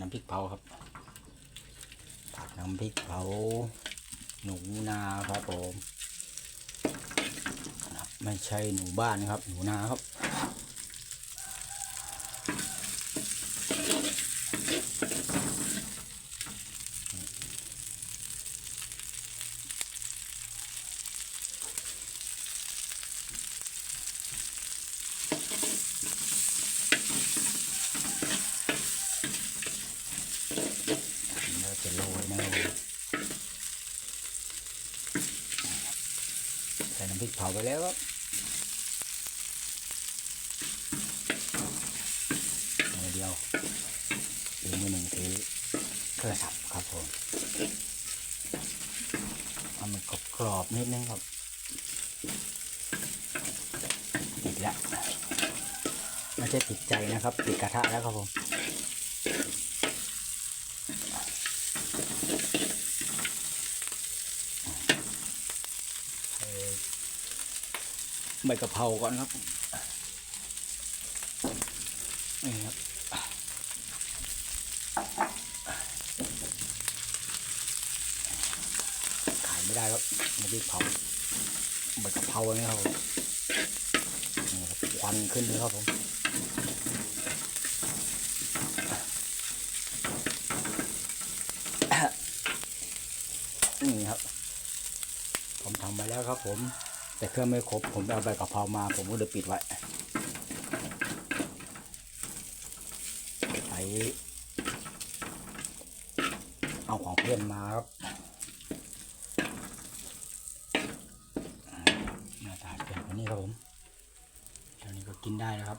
น้ำพริกเผาครับ ผัดน้ำพริกเผา หนูนาครับผมไม่ใช่หนูบ้านนะครับ หนูนาครับ เราจะโรยนะครับผมใส่น้ำพริกเผาไปแล้วครับมือเดียวอีกมือหนึ่งถือเครื่องสับครับผมเอามันกรอบๆนิดนึงครับติดแล้วไม่ใช่ติดใจนะครับ ติดกระทะแล้วครับผม ใบกะเพราก่อนครับนี่ครับขายไม่ได้ครับไม่ได้เผาใบกะเพราเนี่ยครับผมนี่ครับควันขึ้นเลยครับผม นี่ครับ ผมทำไปแล้วครับ ผม แต่เครื่องไม่ครบ ผมเอาใบกะเพรามา ผมก็เลยปิดไว้ใช้เอาของเพื่อนมาครับหน้าตาเป็นแบบนี้ครับผมเท่านี้ก็กินได้แล้วครับ